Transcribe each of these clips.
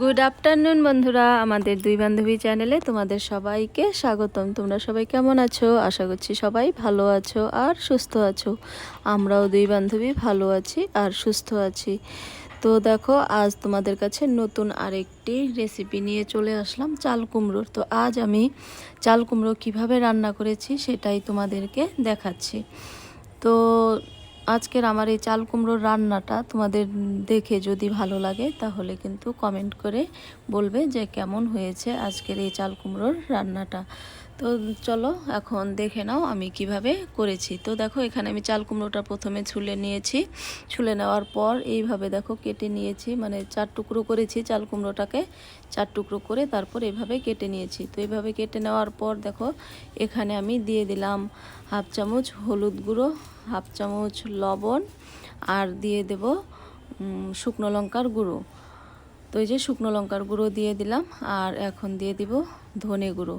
Good afternoon বন্ধুরা। আমাদের দুই বান্ধবী চ্যানেলে তোমাদের সবাইকে স্বাগতম। তোমরা সবাই কেমন আছো? আশা করছি সবাই ভালো আছো আর সুস্থ আছো। আমরাও দুই বান্ধবী ভালো আছি আর সুস্থ আছি। তো দেখো, আজ তোমাদের কাছে নতুন আরেকটি রেসিপি নিয়ে চলে আসলাম, চাল কুমড়োর। তো আজ আমি চাল কুমড়ো কীভাবে রান্না করেছি সেটাই তোমাদেরকে দেখাচ্ছি। তো আজকের আমার এই চাল কুমড়োর রান্নাটা তোমাদের দেখে যদি ভালো লাগে, তাহলে কিন্তু কমেন্ট করে বলবে যে কেমন হয়েছে আজকের এই চাল কুমড়োর রান্নাটা। তো চলো এখন দেখে নাও আমি কীভাবে করেছি। তো দেখো, এখানে আমি চাল কুমড়োটা প্রথমে ছুলে নিয়েছি। ছুলে নেওয়ার পর এইভাবে দেখো কেটে নিয়েছি মানে চার টুকরো করেছি চাল কুমড়োটাকে, চার টুকরো করে তারপর এভাবে কেটে নিয়েছি। তো এইভাবে কেটে নেওয়ার পর দেখো, এখানে আমি দিয়ে দিলাম হাফ চামচ হলুদ গুঁড়ো হাফ চামচ লবণ আর দিয়ে দেব শুকনো লঙ্কার গুঁড়ো। তো এই যে শুকনো লঙ্কার গুঁড়ো দিয়ে দিলাম আর এখন দিয়ে দিব ধনে গুঁড়ো।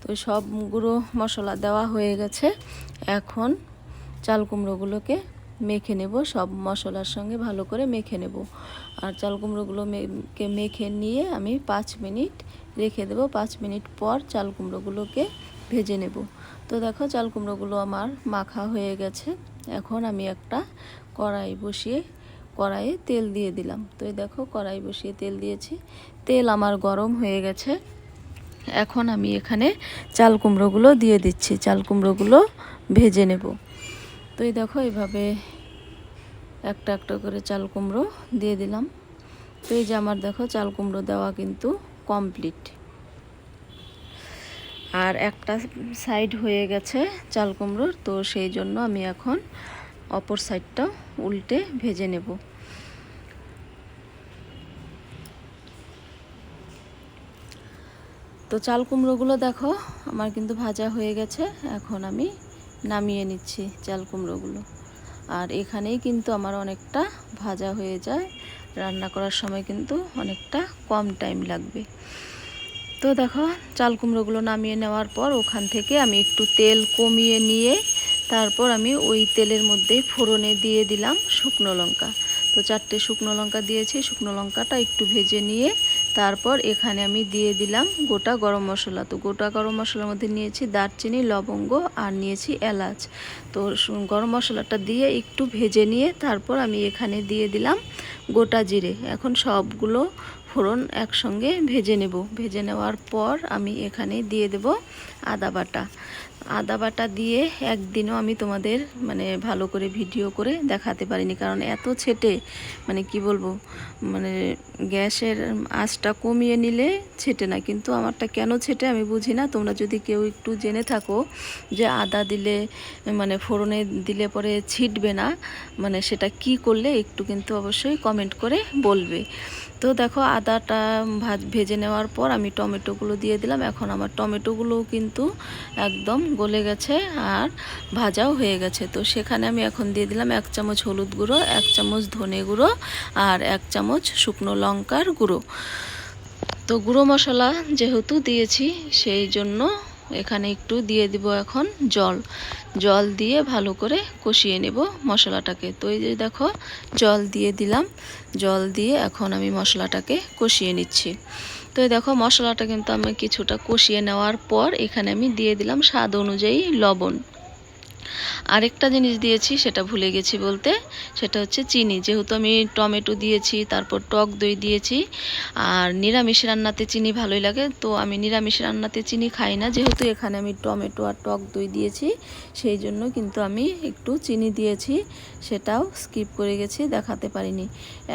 তো সব গুঁড়ো মশলা দেওয়া হয়ে গেছে। এখন চাল কুমড়োগুলোকে মেখে নেব, সব মশলার সঙ্গে ভালো করে মেখে নেব। আর চাল কুমড়োগুলো মেখে মেখে নিয়ে আমি পাঁচ মিনিট রেখে দেব। পাঁচ মিনিট পর চাল কুমড়োগুলোকে ভেজে নেব। তো দেখো চাল কুমড়োগুলো আমার মাখা হয়ে গেছে। এখন আমি একটা কড়াই বসিয়ে, কড়াইয়ে তেল দিয়ে দিলাম। তো এই দেখো কড়াই বসিয়ে তেল দিয়েছি। তেল আমার গরম হয়ে গেছে। এখন আমি এখানে চাল কুমড়োগুলো দিয়ে দিচ্ছি। চাল কুমড়োগুলো ভেজে নেব। তো এই দেখো এইভাবে একটা একটা করে চাল কুমড়ো দিয়ে দিলাম। তো এই যে আমার দেখো চাল কুমড়ো দেওয়া কিন্তু কমপ্লিট। আর একটা সাইড হয়ে গেছে চাল কুমড়োর, তো সেই জন্য আমি এখন অপর সাইডটা উল্টে ভেজে নেব। তো চাল কুমড়োগুলো দেখো, আমার কিন্তু ভাজা হয়ে গেছে, এখন আমি নামিয়ে নিচ্ছি চাল কুমড়োগুলো। আর এখানেই কিন্তু আমার অনেকটা ভাজা হয়ে যায়, রান্না করার সময় কিন্তু অনেকটা কম টাইম লাগবে। তো দেখো, চাল কুমড়োগুলো নামিয়ে নেওয়ার পর ওখান থেকে আমি একটু তেল কমিয়ে নিয়ে তারপর আমি ওই তেলের মধ্যেই ফোড়নে দিয়ে দিলাম শুকনো লঙ্কা। তো চারটে শুকনো লঙ্কা দিয়েছি, শুকনো লঙ্কাটা একটু ভেজে নিয়ে তারপর এখানে আমি দিয়ে দিলাম গোটা গরম মশলা। তো গোটা গরম মশলার মধ্যে নিয়েছি দারচিনি, লবঙ্গ আর নিয়েছি এলাচ। তো গরম মশলাটা দিয়ে একটু ভেজে নিয়ে তারপর আমি এখানে দিয়ে দিলাম গোটা জিরে। এখন সবগুলো ফোড়ন একসঙ্গে ভেজে নেব। ভেজে নেওয়ার পর আমি এখানে দিয়ে দেব আদা বাটা। আদা বাটা দিয়ে একদিনও আমি তোমাদের মানে ভালো করে ভিডিও করে দেখাতে পারিনি, কারণ এত ছেটে মানে কি বলব মানে গ্যাসের আঁচটা কমিয়ে নিলে ছেটে না। কিন্তু আমারটা কেন ছেটে আমি বুঝি না। তোমরা যদি কেউ একটু জেনে থাকো যে আদা দিলে মানে ফোড়নে দিলে পরে ছিটবে না মানে সেটা কি করলে একটু কিন্তু অবশ্যই কমেন্ট করে বলবে। তো দেখো আদাটা ভাজ, ভেজে নেওয়ার পর আমি টমেটোগুলো দিয়ে দিলাম। এখন আমার টমেটোগুলোও কিন্তু একদম গলে গেছে আর ভাজাও হয়ে গেছে। তো সেখানে আমি এখন দিয়ে দিলাম এক চামচ হলুদ গুঁড়ো, এক চামচ ধনে গুঁড়ো আর এক চামচ শুকনো লঙ্কার গুঁড়ো। তো গুঁড়ো মশলা যেহেতু দিয়েছি, সেই জন্য এখানে একটু দিয়ে দিব এখন জল। জল দিয়ে ভালো করে কষিয়ে নেব মশলাটাকে। তো এই যে দেখো, জল দিয়ে দিলাম। জল দিয়ে এখন আমি মশলাটাকে কষিয়ে নিচ্ছি। তো দেখো, মশলাটা কিন্তু আমি কিছুটা কষিয়ে নেওয়ার পর এখানে আমি দিয়ে দিলাম স্বাদ অনুযায়ী লবণ। আরেকটা জিনিস দিয়েছি, সেটা ভুলে গেছি বলতে, সেটা হচ্ছে চিনি। যেহেতু আমি টমেটো দিয়েছি, তারপর টক দই দিয়েছি, আর নিরামিষ রান্নাতে চিনি ভালোই লাগে, তো আমি নিরামিষ রান্নাতে চিনি খাই না। যেহেতু এখানে আমি টমেটো আর টক দই দিয়েছি, সেই জন্য কিন্তু আমি একটু চিনি দিয়েছি, সেটাও স্কিপ করে গেছি, দেখাতে পারিনি।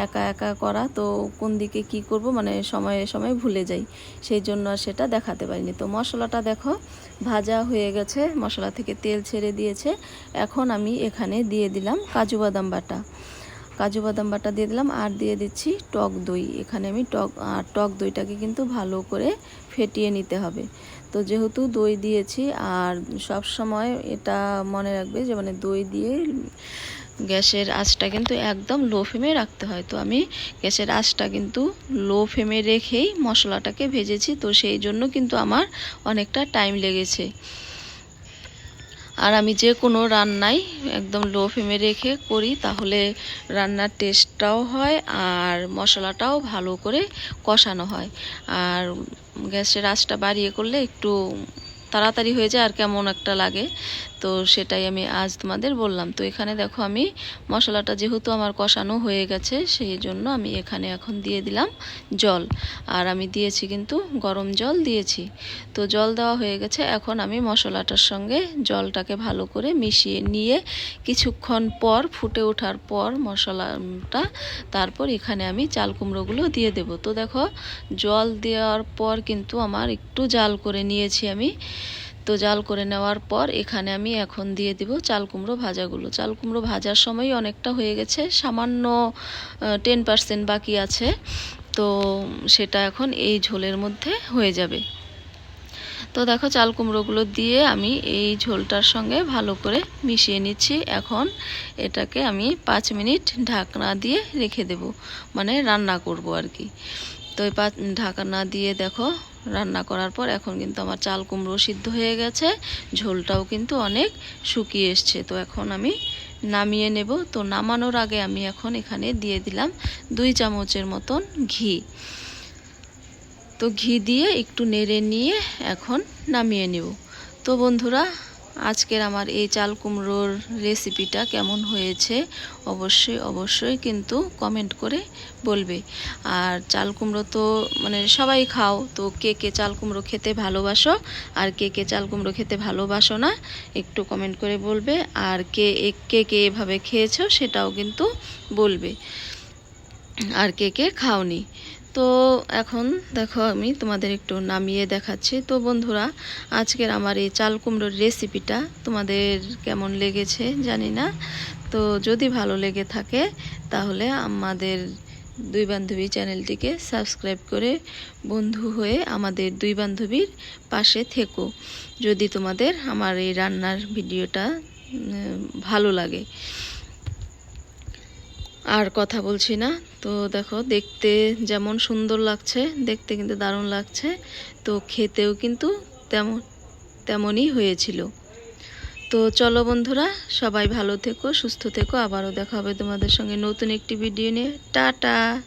একা একা করা, তো কোন দিকে কি করব মানে সময়ে সময় ভুলে যাই, সেই জন্য আর সেটা দেখাতে পারিনি। তো মশলাটা দেখো, ভাজা হয়ে গেছে, মশলা থেকে তেল ছেড়ে দিয়েছে এখন আমি এখানে দিয়ে দিলাম কাজু বাদাম বাটা। কাজু বাদাম বাটা দিয়ে দিলাম আর দিয়ে দিচ্ছি টক দই। এখানে আমি টক, আর টক দইটাকে কিন্তু ভালো করে ফেটিয়ে নিতে হবে। তো যেহেতু দই দিয়েছি আর সব সময় এটা মনে রাখবে যে মানে দই দিয়ে গ্যাসের আঁচটা কিন্তু একদম লো ফ্লেমে রাখতে হয়। তো আমি গ্যাসের আঁচটা কিন্তু লো ফ্লেমে রেখেই মশলাটাকে ভেজেছি। তো সেই জন্য কিন্তু আমার অনেকটা টাইম লেগেছে। আর আমি যে কোনো রান্নাই একদম লো ফ্লেমে রেখে করি, তাহলে রান্নার টেস্টটাও হয় আর মশলাটাও ভালো করে কষানো হয়। আর গ্যাসের আঁচটা বাড়িয়ে করলে একটু তাড়াতাড়ি হয়ে যায় আর কেমন একটা লাগে। তো সেটাই আমি আজ তোমাদের বললাম। তো এখানে দেখো আমি মশলাটা যেহেতু আমার কষানো হয়ে গেছে, সেই জন্য আমি এখানে এখন দিয়ে দিলাম জল। আর আমি দিয়েছি কিন্তু গরম জল দিয়েছি। তো জল দেওয়া হয়ে গেছে, এখন আমি মশলাটার সঙ্গে জলটাকে ভালো করে মিশিয়ে নিয়ে কিছুক্ষণ পর, ফুটে ওঠার পর মশলাটা তারপর এখানে আমি চাল কুমড়োগুলো দিয়ে দেব। তো দেখো, জল দেওয়ার পর কিন্তু আমার একটু জাল করে নিয়েছি আমি। তো জাল করে নেওয়ার পর এখানে আমি এখন দিয়ে দিব চাল কুমড়ো ভাজাগুলো। চাল কুমড়ো ভাজার সময় অনেকটা হয়ে গেছে, সামান্য টেন পার্সেন্ট বাকি আছে। তো সেটা এখন এই ঝোলের মধ্যে হয়ে যাবে। তো দেখো চাল কুমড়োগুলো দিয়ে আমি এই ঝোলটার সঙ্গে ভালো করে মিশিয়ে নিচ্ছি। এখন এটাকে আমি পাঁচ মিনিট ঢাকনা দিয়ে রেখে দেব মানে রান্না করব আর কি। তো এই পাঁচ ঢাকনা দিয়ে দেখো রান্না করার পর এখন কিন্তু আমার চাল কুমড়ো সিদ্ধ হয়ে গেছে, ঝোলটাও কিন্তু অনেক শুকিয়ে এসছে। তো এখন আমি নামিয়ে নেব। তো নামানোর আগে আমি এখন এখানে দিয়ে দিলাম দুই চামচের মতন ঘি। তো ঘি দিয়ে একটু নেড়ে নিয়ে এখন নামিয়ে নেব। তো বন্ধুরা আজকের আমার এই চাল কুমড়োর রেসিপিটা কেমন হয়েছে অবশ্যই অবশ্যই কিন্তু কমেন্ট করে বলবে। আর চাল কুমড়ো তো মানে সবাই খাও, তো কে কে চাল কুমড়ো খেতে ভালোবাসো আর কে কে চাল কুমড়ো খেতে ভালোবাসো না, একটু কমেন্ট করে বলবে। আর কে কে কে এভাবে খেয়েছো সেটাও কিন্তু বলবে। আর কে কে খাওনি। তো এখন দেখো আমি তোমাদের একটু নামিয়ে দেখাচ্ছি। তো বন্ধুরা, আজকের আমার এই চাল কুমড়োর রেসিপিটা তোমাদের কেমন লেগেছে জানি না। তো যদি ভালো লেগে থাকে, তাহলে আমাদের দুই বান্ধবী চ্যানেলটিকে সাবস্ক্রাইব করে বন্ধু হয়ে আমাদের দুই বান্ধবীর পাশে থেকো। যদি তোমাদের আমার এই রান্নার ভিডিওটা ভালো লাগে। আর কথা বলছি না। তো দেখো, দেখতে যেমন সুন্দর লাগছে, দেখতে কিন্তু দারুণ লাগছে। তো খেতেও কিন্তু তেমন, তেমনই হয়েছিল। তো চলো বন্ধুরা, সবাই ভালো থেকো, সুস্থ থেকো। আবারও দেখা হবে তোমাদের সঙ্গে নতুন একটি ভিডিও নিয়ে। টাটা!